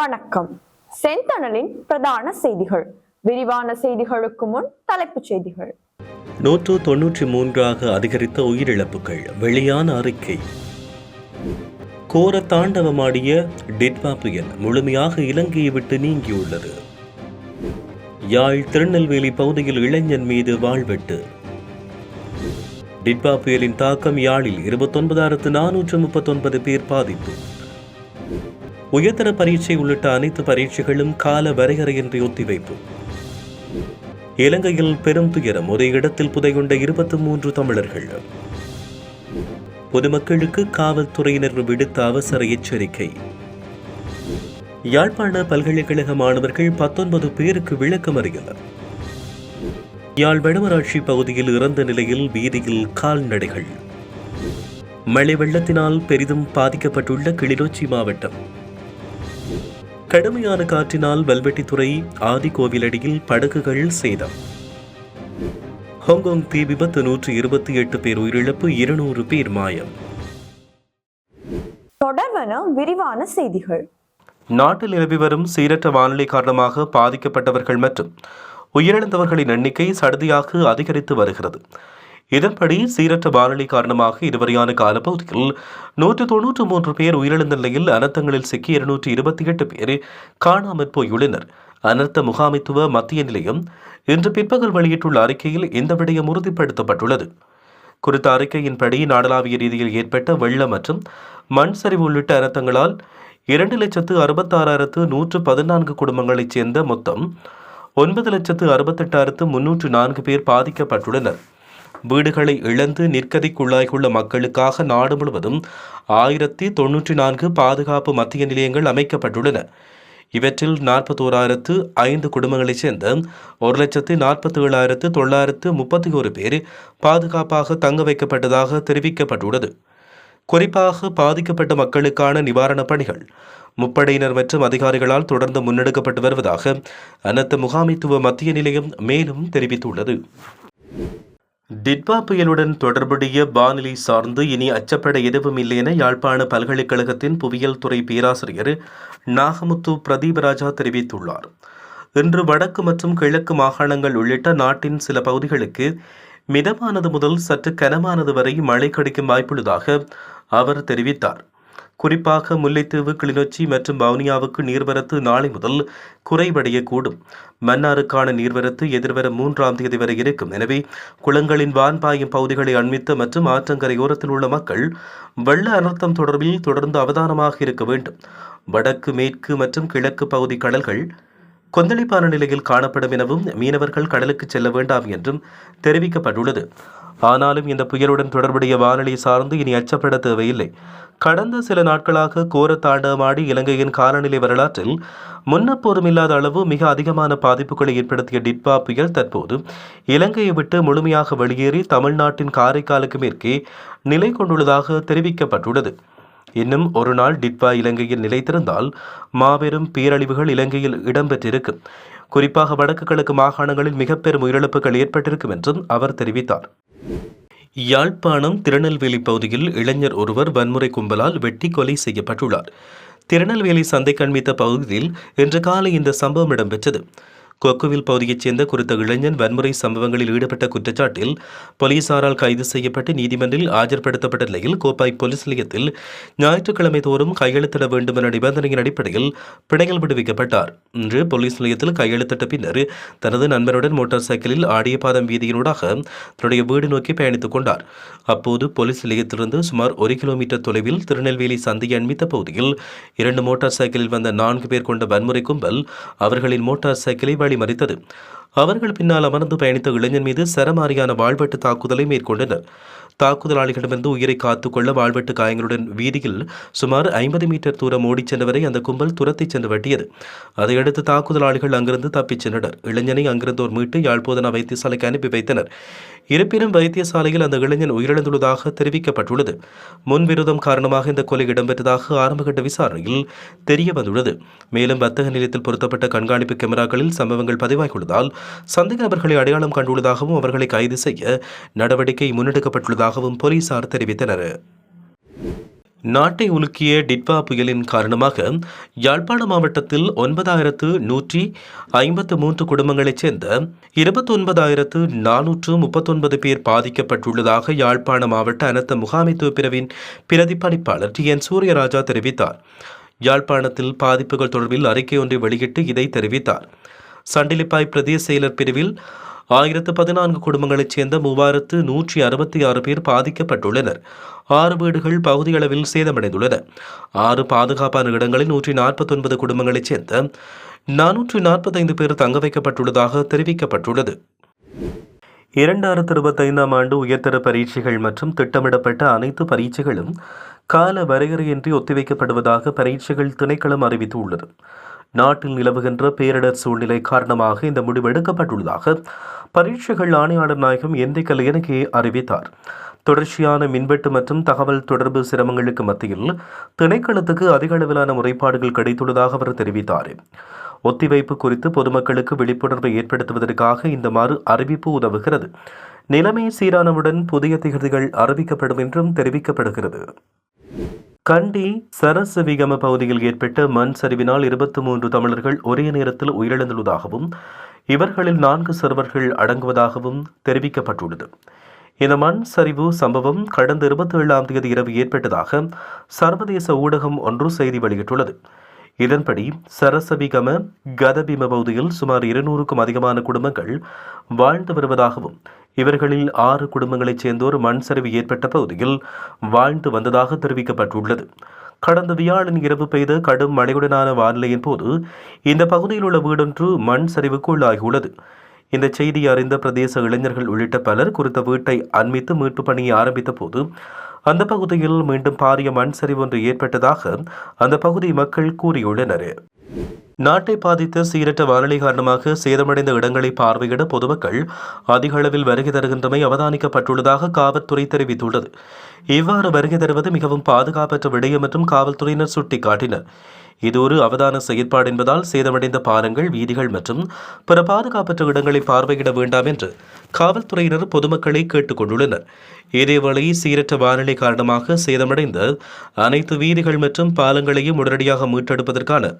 வணக்கம். செந்தணலின் பிரதான செய்திகள். விரிவான செய்திகளுக்கு முன் தலைப்புச் செய்திகள். நூற்று தொன்னூற்றி மூன்றாக அதிகரித்த உயிரிழப்புகள். வெளியான அறிக்கை. கோர தாண்டவமாடிய டிட்வா புயல் முழுமையாக இலங்கையை விட்டு நீங்கியுள்ளது. யாழ் திருநெல்வேலி பகுதியில் இளைஞன் மீது வாழ்வெட்டு. டிட்வா புயலின் தாக்கம் யாழில் இருபத்தொன்பதாயிரத்து நானூற்று முப்பத்தொன்பது பேர் பாதிப்பு. உயர்தர பரீட்சை உள்ளிட்ட அனைத்து பரீட்சைகளும் கால வரையறையின்றி ஒத்திவைப்பு. இலங்கையில் பெரும் துயரம். ஒரே இடத்தில் புதையுண்ட இருபத்தி மூன்று தமிழர்கள். பொதுமக்களுக்கு காவல்துறையினர் விடுத்த அவசர எச்சரிக்கை. யாழ்ப்பாண பல்கலைக்கழக மாணவர்கள் பத்தொன்பது பேருக்கு விளக்கமறியனர் யாழ் வடமராட்சி பகுதியில் இறந்த நிலையில் வீதியில் கால்நடைகள். மழை வெள்ளத்தினால் பெரிதும் பாதிக்கப்பட்டுள்ள கிளிநொச்சி மாவட்டம். கடுமையான காற்றினால் வல்வெட்டித்துறை ஆதிகோவிலடியில் படகுகள் சேதம். ஹாங்காங் தீ விபத்து நூற்று இருபத்தி எட்டு பேர் உயிரிழப்பு இருநூறு பேர் மாயம். தொடர்வன விரிவான செய்திகள். நாட்டில் நிலவி வரும் சீரற்ற வானிலை காரணமாக பாதிக்கப்பட்டவர்கள் மற்றும் உயிரிழந்தவர்களின் எண்ணிக்கை சடுதியாக அதிகரித்து வருகிறது. இதன்படி சீரற்ற வானிலை காரணமாக இதுவரையான காலப்பகுதியில் நூற்று தொன்னூற்று மூன்று பேர் உயிரிழந்த நிலையில் அனர்த்தங்களில் சிக்கி இருநூற்றி இருபத்தி எட்டு பேர் காணாமற் போயுள்ளனர். அனர்த்த முகாமைத்துவ மத்திய நிலையம் இன்று பிற்பகல் வெளியிட்டுள்ள அறிக்கையில் இந்த விடயம் உறுதிப்படுத்தப்பட்டுள்ளது. குறித்த அறிக்கையின்படி நாடளாவிய ரீதியில் ஏற்பட்ட வெள்ளம் மற்றும் மண் சரிவு உள்ளிட்ட அனர்த்தங்களால் இரண்டு லட்சத்து அறுபத்தாறாயிரத்து நூற்று பதினான்கு குடும்பங்களைச் சேர்ந்த மொத்தம் ஒன்பது லட்சத்து அறுபத்தெட்டாயிரத்து முன்னூற்று நான்கு பேர் பாதிக்கப்பட்டுள்ளனர். வீடுகளை இழந்து நிற்கதிக்குள்ளாகியுள்ள மக்களுக்காக நாடு முழுவதும் ஆயிரத்தி தொன்னூற்றி நான்கு பாதுகாப்பு மத்திய நிலையங்கள் அமைக்கப்பட்டுள்ளன. இவற்றில் நாற்பத்தோராயிரத்து ஐந்து குடும்பங்களைச் சேர்ந்த ஒரு லட்சத்து நாற்பத்தி ஏழாயிரத்து தொள்ளாயிரத்து முப்பத்தி ஒரு பேர் பாதுகாப்பாக தங்க வைக்கப்பட்டதாக தெரிவிக்கப்பட்டுள்ளது. குறிப்பாக பாதிக்கப்பட்ட மக்களுக்கான நிவாரணப் பணிகள் முப்படையினர் மற்றும் அதிகாரிகளால் தொடர்ந்து முன்னெடுக்கப்பட்டு வருவதாக அனைத்து முகாமைத்துவ மத்திய நிலையம் மேலும் தெரிவித்துள்ளது. டிட்வா புயலுடன் தொடர்புடைய வானிலை சார்ந்து இனி அச்சப்பட எதுவும் இல்லை என யாழ்ப்பாண பல்கலைக்கழகத்தின் புவியியல் துறை பேராசிரியர் நாகமுத்து பிரதீபராஜா தெரிவித்துள்ளார். இன்று வடக்கு மற்றும் கிழக்கு மாகாணங்கள் உள்ளிட்ட நாட்டின் சில பகுதிகளுக்கு மிதமானது முதல் சற்று கனமானது வரை மழை கிடைக்கும் வாய்ப்புள்ளதாக அவர் தெரிவித்தார். குறிப்பாக முல்லைத்தீவு கிளிநொச்சி மற்றும் வவுனியாவுக்கு நீர்வரத்து நாளை முதல் குறைவடையக்கூடும். மன்னாருக்கான நீர்வரத்து எதிர்வர மூன்றாம் தேதி வரை இருக்கும். எனவே குளங்களின் வான் பாயும் பகுதிகளை அண்மித்த மற்றும் ஆற்றங்கரையோரத்தில் உள்ள மக்கள் வெள்ள அனர்த்தம் தொடர்பில் தொடர்ந்து அவதானமாக இருக்க வேண்டும். வடக்கு மேற்கு மற்றும் கிழக்கு பகுதி கடல்கள் கொந்தளிப்பான நிலையில் காணப்படும் எனவும் மீனவர்கள் கடலுக்கு செல்ல வேண்டாம் என்றும் தெரிவிக்கப்பட்டுள்ளது. ஆனாலும் இந்த புயலுடன் தொடர்புடைய வானிலை சார்ந்து இனி அச்சப்பட தேவையில்லை. கடந்த சில நாட்களாக கோர தாண்டமாடி இலங்கையின் காலநிலை வரலாற்றில் முன்னப்போதும் இல்லாத அளவு மிக அதிகமான பாதிப்புகளை ஏற்படுத்திய டிட்பா புயல் தற்போது இலங்கையை விட்டு முழுமையாக வெளியேறி தமிழ்நாட்டின் காரைக்காலுக்கு மேற்கே நிலை கொண்டுள்ளதாக தெரிவிக்கப்பட்டுள்ளது. இன்னும் ஒரு நாள் டிட்பா இலங்கையில் நிலைத்திருந்தால் மாபெரும் பேரழிவுகள் இலங்கையில் இடம்பெற்றிருக்கும் குறிப்பாக வடக்கு கிழக்கு மாகாணங்களில் மிக பெரும் உயிரிழப்புகள் ஏற்பட்டிருக்கும் என்றும் அவர் தெரிவித்தார். யாழ்ப்பாணம் திருநெல்வேலி பகுதியில் இளைஞர் ஒருவர் வன்முறை கும்பலால் வெட்டி கொலை செய்யப்பட்டுள்ளார். திருநெல்வேலி சந்தை கண்மித்த பகுதியில் இன்று காலை இந்த சம்பவம் இடம்பெற்றது. கொக்குவில் பகுதியைச் சேர்ந்த குறித்த இளைஞன் வன்முறை சம்பவங்களில் ஈடுபட்ட குற்றச்சாட்டில் போலீசாரால் கைது செய்யப்பட்டு நீதிமன்றில் ஆஜர்படுத்தப்பட்ட நிலையில் கோப்பாய் போலீஸ் நிலையத்தில் ஞாயிற்றுக்கிழமை தோறும் கையெழுத்திட வேண்டும் என நிபந்தனையின் அடிப்படையில் பிணையில் விடுவிக்கப்பட்டார். இன்று போலீஸ் நிலையத்தில் கையெழுத்திட்ட பின்னர் தனது நண்பருடன் மோட்டார் சைக்கிளில் ஆடியபாதம் வீதியினூடாக தன்னுடைய வீடு நோக்கி பயணித்துக் கொண்டார். அப்போது போலீஸ் நிலையத்திலிருந்து சுமார் ஒரு கிலோமீட்டர் தொலைவில் திருநெல்வேலி சந்தையை அண்மித்த பகுதியில் இரண்டு மோட்டார் சைக்கிளில் வந்த நான்கு பேர் கொண்ட வன்முறை கும்பல் அவர்களின் மோட்டார் சைக்கிளை வழிமறித்தது அவர்கள் பின்னால் அமர்ந்து பயணித்த இளைஞன் மீது சரமாரியான வாழ்வெட்டு தாக்குதலை மேற்கொண்டனர். தாக்குதலாளிகளிடமிருந்து உயிரை காத்துக்கொள்ள வாழ்வெட்டு காயங்களுடன் வீதியில் சுமார் ஐம்பது மீட்டர் தூரம் ஓடிச் சென்றவரை அந்த கும்பல் துரத்தி சென்று வெட்டியது. அதையடுத்து தாக்குதலாளிகள் அங்கிருந்து தப்பிச் சென்றனர். இளைஞனை அங்கிருந்தோர் மீட்டு யாழ்ப்போதனா வைத்தியசாலைக்கு அனுப்பி வைத்தனர். இருப்பினும் வைத்தியசாலையில் அந்த இளைஞன் உயிரிழந்துள்ளதாக தெரிவிக்கப்பட்டுள்ளது. முன்விரோதம் காரணமாக இந்த கொலை இடம்பெற்றதாக ஆரம்பகட்ட விசாரணையில் தெரிய வந்துள்ளது மேலும் வர்த்தக நிலையத்தில் பொருத்தப்பட்ட கண்காணிப்பு கேமராக்களில் சம்பவங்கள் பதிவாகியுள்ளதால் சந்தேக நபர்களை அடையாளம் கண்டுள்ளதாகவும் அவர்களை கைது செய்ய நடவடிக்கை முன்னெடுக்கப்பட்டுள்ளதாகவும் போலீசார் தெரிவித்தனர். நாட்டை உலுக்கிய டிட்வா புயலின் காரணமாக யாழ்ப்பாண மாவட்டத்தில் ஒன்பதாயிரத்து நூற்றி ஐம்பத்து மூன்று குடும்பங்களைச் சேர்ந்த இருபத்தொன்பதாயிரத்து நானூற்று முப்பத்தொன்பது பேர் பாதிக்கப்பட்டுள்ளதாக யாழ்ப்பாண மாவட்ட அனர்த்த முகாமைத்துவ பிரிவின் பிரதிப்பணிப்பாளர் டி என் சூரியராஜா தெரிவித்தார். யாழ்ப்பாணத்தில் பாதிப்புகள் தொடர்பில் அறிக்கை ஒன்றை வெளியிட்டு இதை தெரிவித்தார். சண்டிலிப்பாய் பிரதேச செயலர் பிரிவில் ஆயிரத்து பதினான்கு குடும்பங்களைச் சேர்ந்த மூவாயிரத்து நூற்றி அறுபத்தி ஆறு பேர் பாதிக்கப்பட்டுள்ளனர். ஆறு வீடுகள் பகுதியளவில் சேதமடைந்துள்ளன. ஆறு பாதுகாப்பான இடங்களில் நூற்றி நாற்பத்தொன்பது குடும்பங்களைச் சேர்ந்த நானூற்றி நாற்பத்தைந்து பேர் தங்க வைக்கப்பட்டுள்ளதாக தெரிவிக்கப்பட்டுள்ளது. இரண்டாயிரத்து இருபத்தைந்தாம் ஆண்டு உயர்தர பரீட்சைகள் மற்றும் திட்டமிடப்பட்ட அனைத்து பரீட்சைகளும் கால வரையறையின்றி ஒத்திவைக்கப்படுவதாக பரீட்சைகள் திணைக்களம் அறிவித்துள்ளது. நாட்டில் நிலவுகின்ற பேரிடர் சூழ்நிலை காரணமாக இந்த முடிவு எடுக்கப்பட்டுள்ளதாக பரீட்சைகள் ஆணையாளர் நாயகம் எந்திக்கல் எனக்கே அறிவித்தார். தொடர்ச்சியான மின்வெட்டு மற்றும் தகவல் தொடர்பு சிரமங்களுக்கு மத்தியில் திணைக்களத்துக்கு அதிக அளவிலான முறைப்பாடுகள் கிடைத்துள்ளதாக அவர் தெரிவித்தார். ஒத்திவைப்பு குறித்து பொதுமக்களுக்கு விழிப்புணர்வை ஏற்படுத்துவதற்காக இந்த மறு அறிவிப்பு உதவுகிறது. நிலைமை சீரானவுடன் புதிய திகதிகள் அறிவிக்கப்படும் என்றும் தெரிவிக்கப்படுகிறது. கண்டி சரசவிகம பகுதியில் ஏற்பட்ட மண் சரிவினால் இருபத்தி மூன்று தமிழர்கள் ஒரே நேரத்தில் உயிரிழந்துள்ளதாகவும் இவர்களில் நான்கு சிறுவர்கள் அடங்குவதாகவும் தெரிவிக்கப்பட்டுள்ளது. இந்த மண் சரிவு சம்பவம் கடந்த இருபத்தி ஏழாம் தேதி இரவு ஏற்பட்டதாக சர்வதேச ஊடகம் ஒன்று செய்தி வெளியிட்டுள்ளது. இதன்படி சரசவிகம கதபிம பகுதியில் சுமார் இருநூறுக்கும் அதிகமான குடும்பங்கள் வாழ்ந்து வருவதாகவும் இவர்களில் ஆறு குடும்பங்களைச் சேர்ந்தோர் மண் சரிவு ஏற்பட்ட பகுதியில் வாழ்ந்து வந்ததாக தெரிவிக்கப்பட்டுள்ளது. கடந்த வியாழன் இரவு பெய்த கடும் மழையுடனான வானிலையின் போது இந்த பகுதியில் உள்ள வீடொன்று மண் சரிவுக்கு உள்ளாகியுள்ளது. இந்த செய்தி அறிந்த பிரதேச இளைஞர்கள் உள்ளிட்ட பலர் குறித்த வீட்டை அண்மித்து மீட்பு பணியை ஆரம்பித்த போது அந்த பகுதியில் மீண்டும் பாரிய மண் சரிவு ஒன்று ஏற்பட்டதாக அந்த பகுதி மக்கள் கூறியுள்ளனர். நாட்டை பாதித்த சீரற்ற வானிலை காரணமாக சேதமடைந்த இடங்களை பார்வையிட பொதுமக்கள் அதிக அளவில் வருகை தருகின்றமை அவதானிக்கப்பட்டுள்ளதாக காவல்துறை தெரிவித்துள்ளது. இவ்வாறு வருகை தருவது மிகவும் பாதுகாப்பற்ற விடயம் மற்றும் காவல்துறையினர் சுட்டிக்காட்டினர். இது ஒரு அவதான செயற்பாடு என்பதால் சேதமடைந்த பாலங்கள் வீதிகள் மற்றும் பிற பாதுகாப்பற்ற இடங்களை பார்வையிட வேண்டாம் என்று காவல்துறையினர் பொதுமக்களை கேட்டுக்கொண்டுள்ளனர். இதேவேளை சீரற்ற வானிலை காரணமாக சேதமடைந்த அனைத்து வீதிகள் மற்றும் பாலங்களையும் உடனடியாக மீட்டெடுப்பதற்கான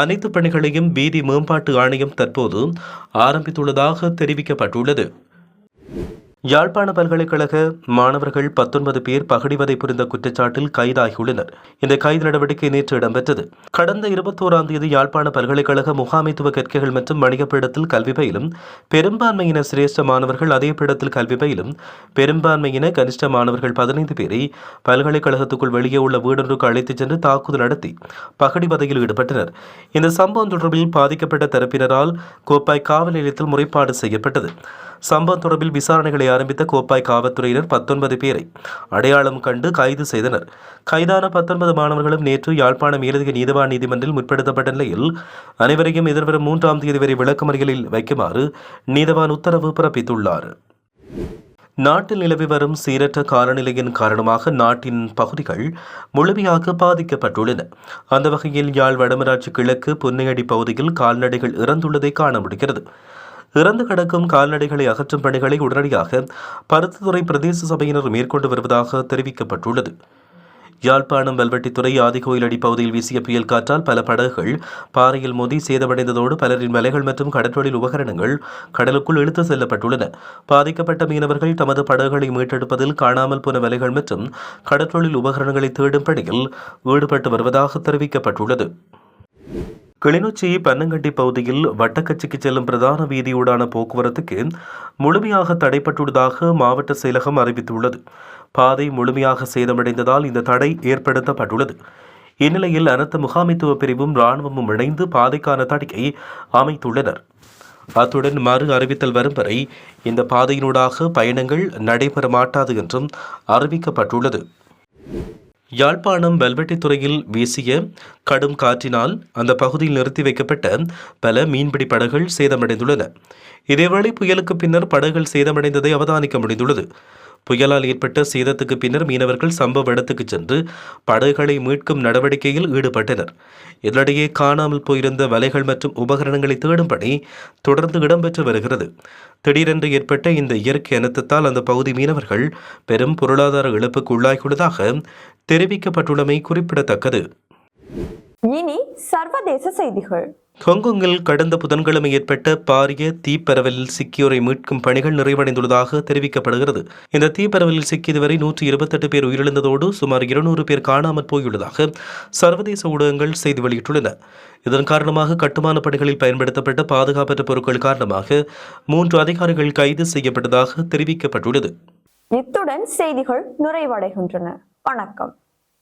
அனைத்து பணிகளையும் வீதி மேம்பாட்டு ஆணையம் தற்போது ஆரம்பித்துள்ளதாக தெரிவிக்கப்பட்டுள்ளது. யாழ்ப்பாண பல்கலைக்கழக மாணவர்கள் பத்தொன்பது பேர் பகடிவதை புரிந்த குற்றச்சாட்டில் கைதாகியுள்ளனர். இந்த கைது நடவடிக்கை நேற்று இடம்பெற்றது. கடந்த இருபத்தோராம் தேதி யாழ்ப்பாண பல்கலைக்கழக முகாமைத்துவ கற்கைகள் மற்றும் வணிக கல்வி பயிலும் பெரும்பான்மையின சிரேஷ்ட மாணவர்கள் அதே பீடத்தில் கல்வி பயிலும் பெரும்பான்மையின கனிஷ்ட மாணவர்கள் பதினைந்து பேரை பல்கலைக்கழகத்துக்குள் வெளியே உள்ள வீடொன்றுக்கு அழைத்துச் சென்று தாக்குதல் நடத்தி பகடிவதையில் ஈடுபட்டனர். இந்த சம்பவம் தொடர்பில் பாதிக்கப்பட்ட தரப்பினரால் கோப்பாய் காவல் நிலையத்தில் முறைப்பாடு செய்யப்பட்டது. சம்பவம் தொடர்பில் விசாரணைகளை ஆரம்பித்த கோப்பாய் காவல்துறையினர் பத்தொன்பது பேரை அடையாளம் கண்டு கைது செய்தனர். கைதான பத்தொன்பது மாணவர்களும் நேற்று யாழ்ப்பாணம் மேலதிக நீதிவான் நீதிமன்றில் முற்படுத்தப்பட்ட நிலையில் அனைவரையும் எதிர்வரும் மூன்றாம் தேதி வரை விளக்கமறியலில் வைக்குமாறு நீதவான் உத்தரவு பிறப்பித்துள்ளார். நாட்டில் நிலவி வரும் சீரற்ற காலநிலையின் காரணமாக நாட்டின் பகுதிகள் முழுமையாக பாதிக்கப்பட்டுள்ளன. அந்த வகையில் யாழ் வடமராட்சி கிழக்கு புன்னையடி பகுதியில் கால்நடைகள் இறந்துள்ளதை காண முடிகிறது. இறந்து கிடக்கும் கால்நடைகளை அகற்றும் பணிகளை உடனடியாக பருத்தித்துறை பிரதேச சபையினர் மேற்கொண்டு வருவதாக தெரிவிக்கப்பட்டுள்ளது. யாழ்ப்பாணம் வெல்வெட்டித்துறை ஆதிகோயிலடி பகுதியில் வீசிய புயல் காற்றால் பல படகுகள் பாறையில் மோதி சேதமடைந்ததோடு பலரின் மலைகள் மற்றும் கடற்றொழில் உபகரணங்கள் கடலுக்குள் இழுத்து செல்லப்பட்டுள்ளன. பாதிக்கப்பட்ட மீனவர்கள் தமது படகுகளை மீட்டெடுப்பதில் காணாமல் போன மலைகள் மற்றும் கடற்றொழில் உபகரணங்களை தேடும் பணியில் ஈடுபட்டு வருவதாக தெரிவிக்கப்பட்டுள்ளது. கிளிநொச்சி பன்னங்கண்டி பகுதியில் வட்டக்கச்சிக்கு செல்லும் பிரதான வீதியூடான போக்குவரத்துக்கு முழுமையாக தடைப்பட்டுள்ளதாக மாவட்ட செயலகம் அறிவித்துள்ளது. பாதை முழுமையாக சேதமடைந்ததால் இந்த தடை ஏற்படுத்தப்பட்டுள்ளது. இந்நிலையில் அனர்த்த முகாமைத்துவ பிரிவும் இராணுவமும் இணைந்து பாதைக்கான தடையை அமைத்துள்ளனர். அத்துடன் மறு அறிவித்தல் வரும் வரை இந்த பாதையினூடாக பயணங்கள் நடைபெற மாட்டாது என்றும் அறிவிக்கப்பட்டுள்ளது. யாழ்ப்பாணம் வெல்வெட்டித்துறையில் வீசிய கடும் காற்றினால் அந்த பகுதியில் நிறுத்தி வைக்கப்பட்ட பல மீன்பிடி படகுகள் சேதமடைந்துள்ளன. இதேவேளை புயலுக்கு பின்னர் படகுகள் சேதமடைந்ததை அவதானிக்க முடிந்துள்ளது. புயலால் ஏற்பட்ட சேதத்துக்கு பின்னர் மீனவர்கள் சம்பவ இடத்துக்கு சென்று படகுகளை மீட்கும் நடவடிக்கையில் ஈடுபட்டனர். இதனிடையே காணாமல் போயிருந்த வலைகள் மற்றும் உபகரணங்களை தேடும் பணி தொடர்ந்து இடம்பெற்று வருகிறது. திடீரென்று ஏற்பட்ட இந்த இயற்கை அனர்த்தத்தால் அந்த பகுதி மீனவர்கள் பெரும் பொருளாதார இழப்புக்கு உள்ளாகியுள்ளதாக தெரிவிக்கப்பட்டுள்ளமை குறிப்பிடத்தக்கது. இனி சர்வதேச செய்திகள். ஹாங்காங்கில் கடந்த புதன்கிழமை ஏற்பட்ட பாரிய தீப்பரவலில் சிக்கியோரை மீட்கும் பணிகள் நிறைவடைந்துள்ளதாக தெரிவிக்கப்படுகிறது. இந்த தீப்பரவலில் சிக்கி இதுவரை நூற்றி இருபத்தெட்டு பேர் உயிரிழந்ததோடு சுமார் இருநூறு பேர் காணாமற் போயுள்ளதாக சர்வதேச ஊடகங்கள் செய்தி வெளியிட்டுள்ளன. இதன் காரணமாக கட்டுமான பணிகளில் பயன்படுத்தப்பட்ட பாதுகாப்பற்ற பொருட்கள் காரணமாக மூன்று அதிகாரிகள் கைது செய்யப்பட்டதாக தெரிவிக்கப்பட்டுள்ளது. இத்துடன் செய்திகள் நிறைவடைகின்றன. வணக்கம்.